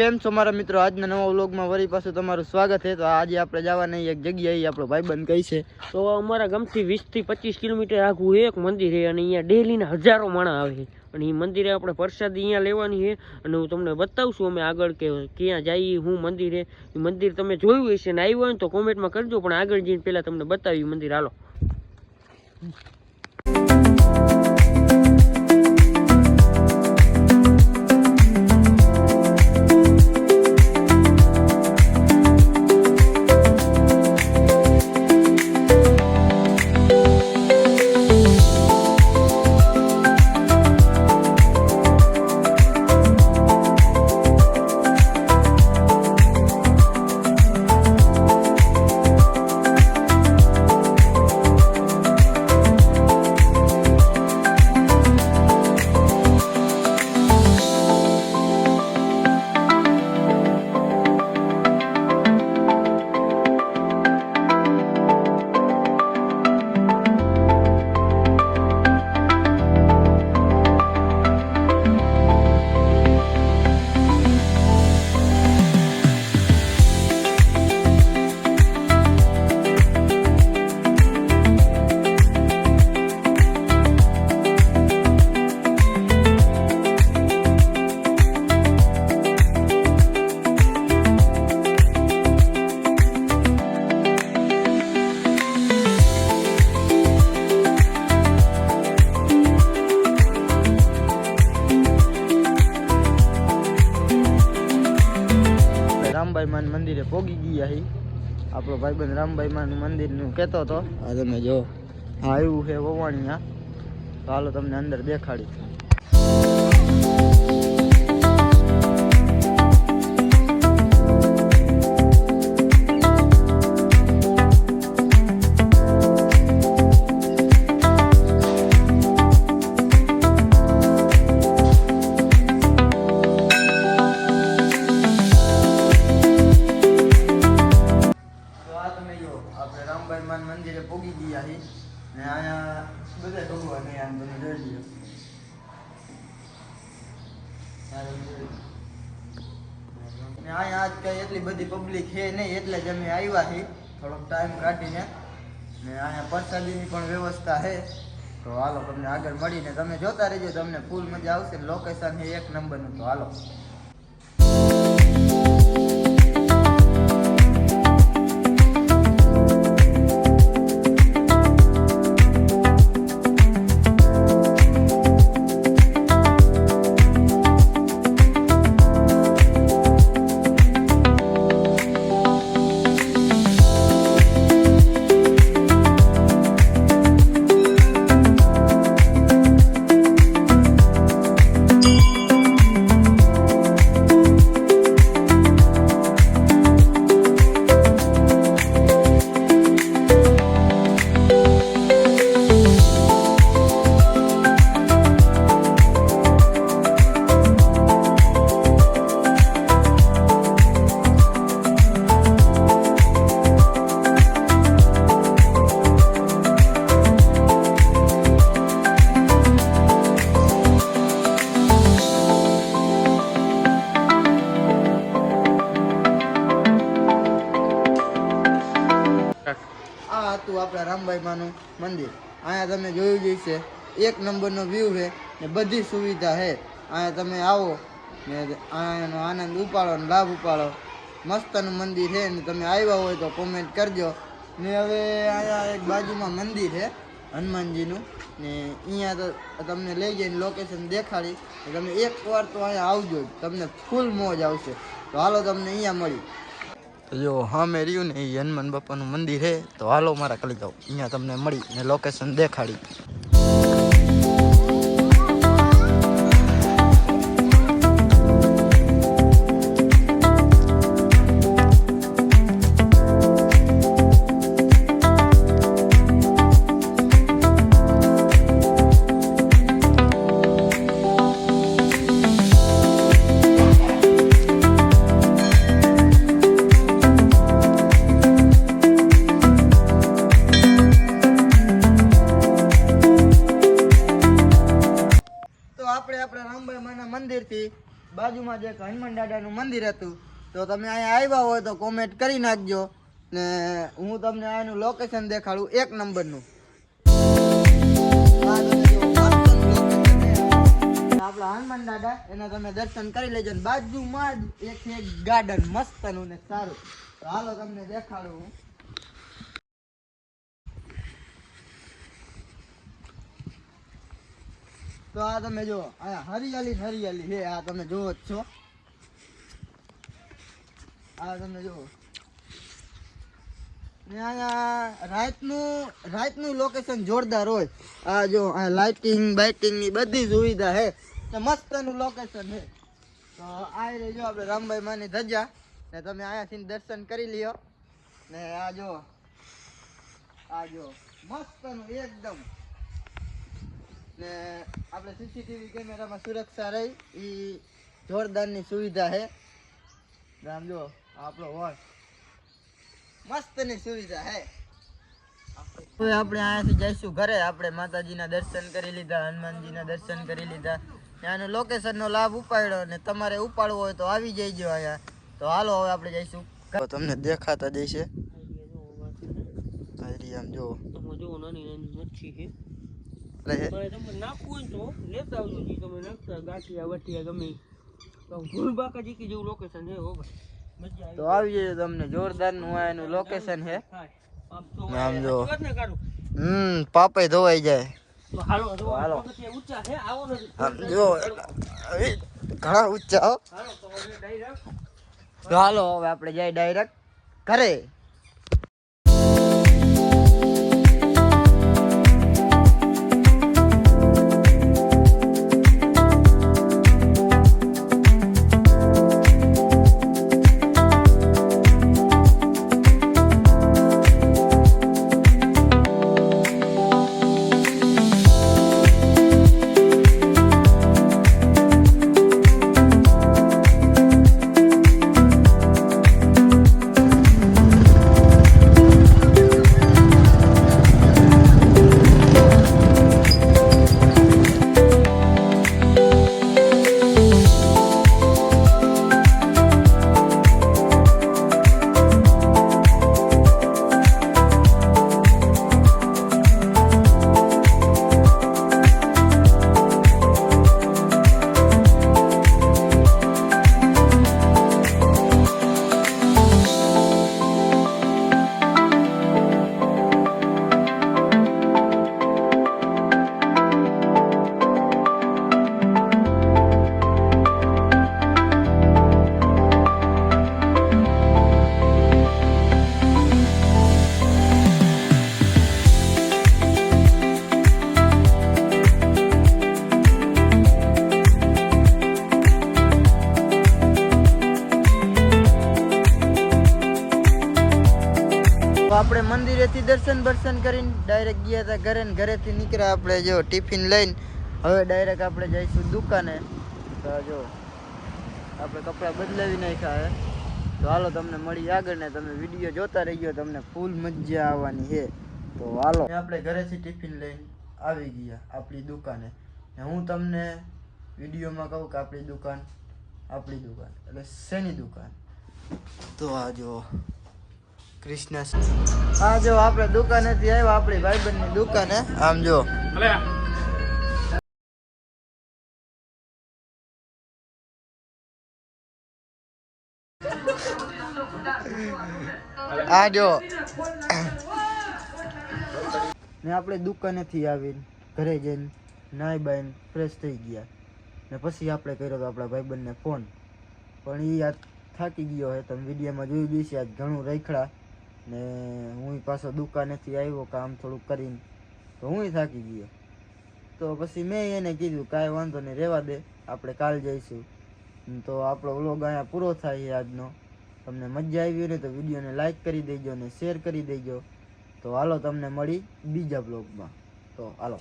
કેમ છો મિત્રો? આજના નવા વ્લોગમાં વળી પાછું તમારું સ્વાગત છે. તો આજે આપણે જવાની એક જગ્યાએ આપણો ભાઈબંધ કહી છે. તો અમારા ગામથી વીસથી પચીસ કિલોમીટર આઘું એક મંદિર છે અને અહીંયા ડેલીના હજારો માણસ આવે છે. અને એ મંદિરે આપણે પ્રસાદી અહીંયા લેવાની છે અને હું તમને બતાવશું અમે આગળ કે ક્યાં જઈએ હું મંદિર એ મંદિર તમે જોયું હશે ને આવ્યું હોય તો કોમેન્ટમાં કરજો, પણ આગળ જઈને પહેલાં તમને બતાવ્યું મંદિર. હાલો. આપણો ભાઈબંધ રામભાઈ માન મંદિરનું કહેતો હતો. આ તમે જો. આવ્યું છે વવાણિયા. ચાલો તમને અંદર દેખાડી. અહીંયા આજ કઈ એટલી બધી પબ્લિક છે નહીં, એટલે જ અમે આવ્યા છીએ. થોડોક ટાઈમ કાઢીને. ને અહીંયા પ્રસાદીની પણ વ્યવસ્થા છે. તો હાલો, તમને આગળ મળીને તમે જોતા રહેજો, તમને ફૂલ મજા આવશે. લોકેશન છે એક નંબરનું, તો હાલો. હતું રામભાઈ માનું મંદિર. અહીંયા તમે જોયું જ છે એક નંબરનો વ્યૂ છે ને બધી સુવિધા છે. અહીંયા તમે આવો ને અહીંયાનો આનંદ ઉપાડો ને લાભ ઉપાડો. મસ્તનું મંદિર છે ને તમે આવ્યા હોય તો કોમેન્ટ કરજો. ને હવે અહીંયા એક બાજુમાં મંદિર છે, હનુમાનજીનું. ને અહીંયા તો તમને લઈ જઈને લોકેશન દેખાડી. તમે એક વાર તો અહીંયા આવજો તમને ફૂલ મોજ આવશે. તો હાલો તમને અહીંયા મળી તો જો, હા, મેં રહ્યું ને એ હનુમાન બાપાનું મંદિર છે તો હાલો, મારા કલી જાઓ અહીંયા તમને મળી ને લોકેશન દેખાડી. જ એક હનુમાન દાદાનું મંદિર હતું, તો તમે અહીંયા આવ્યા હોય તો કોમેન્ટ કરી નાખજો ને હું તમને અહીંનું લોકેશન દેખાડું એક નંબરનું. આપણા હનુમાન દાદા, એના તમે દર્શન કરી લેજો ને બાજુમાં જ એક ગાર્ડન મસ્તનું ને સારું. તો હાલો તમને દેખાડું હું. તો આ તમે જુઓ અહીંયા હરિયાળી હરિયાળી છે, આ તમે જુઓ જ છો. આ તમે જુઓ. રાતનું રાતનું લોકેશન જોરદાર હોય. આ જો, આ લાઇટિંગ બાઇટિંગની બધી સુવિધા છે. તો મસ્તનું લોકેશન છે. તો આ જો આપણે રામભાઈ માની ધજા. ને તમે અહીંયાથી દર્શન કરી લ્યો. ને આ જો આ જો, મસ્તનું એકદમ ને આપણે સીસીટીવી કેમેરામાં સુરક્ષા રહી. એ જોરદારની સુવિધા છે. રામ જો આપણો વોચ. મસ્તની સુવિધા હે હવે આપણે અહીંયાથી જઈશું ઘરે. આપણે માતાજીના દર્શન કરી લીધા, હનુમાનજીના દર્શન કરી લીધા. ત્યાંનું લોકેશનનો લાભ ઉપાડ્યો અને તમારે ઉપાડવો હોય તો આવી જઈજો અહીંયા. તો હાલો, હવે આપણે જઈશું તમને દેખાતા જઈશે. આમ જો. જો નાની નાની મચ્છી છે. તો આવી જજો તમને જોરદારનું આ એનું લોકેશન છે. આમ જો. ને હમ પાપે ધોવાઈ જાય. તો હાલો જો ઘણા ઊંચા. હાલો હવે આપણે જાય ડાયરેક્ટ ઘરે. દર્શન બર્શન કરીને ડાયરેક્ટ ગયા હતા ઘરે ને ઘરેથી નીકળ્યા આપણે જો ટિફિન લઈને. હવે ડાયરેક્ટ આપણે જઈશું દુકાને. તો જો, આપણે કપડાં બદલાવી નાખ્યા હવે તો હાલો તમને મળી આગળ ને તમે વીડિયો જોતા રહીયો, તમને ફૂલ મજા આવવાની છે તો હાલો. આપણે ઘરેથી ટિફિન લઈને આવી ગયા આપણી દુકાને. હું તમને વિડીયોમાં કહું કે આપણી દુકાન આપણી દુકાન, એટલે શેની દુકાન? તો આ જો કૃષ્ણ હા જો આપણે દુકાનેથી આવ્યા આપણી ભાઈબંધની દુકાને. આમ જો. આ જો. ને આપણે દુકાનેથી આવીને ઘરે જઈને નાઈ બાઈને ફ્રેશ થઈ ગયા. ને પછી આપણે કર્યો તો આપણા ભાઈબંધને ફોન પણ એ આજ થાકી ગયો હે તમે વિડીયોમાં જોઈ દઈશ આજ ઘણું રખડા ને હું પાછો દુકાનેથી આવ્યો કામ થોડુંક કરીને, તો હું થાકી ગયો. તો પછી મેં એને કીધું, કાંઈ વાંધો નહીં, રહેવા દે, આપણે કાલ જઈશું. તો આપણો વ્લોગ અહીંયા પૂરો થાય છે આજનો. તમને મજા આવી હોય તો વિડીયોને લાઇક કરી દેજો ને શેર કરી દેજો. તો હાલો તમને મળી બીજા બ્લોગમાં તો હાલો.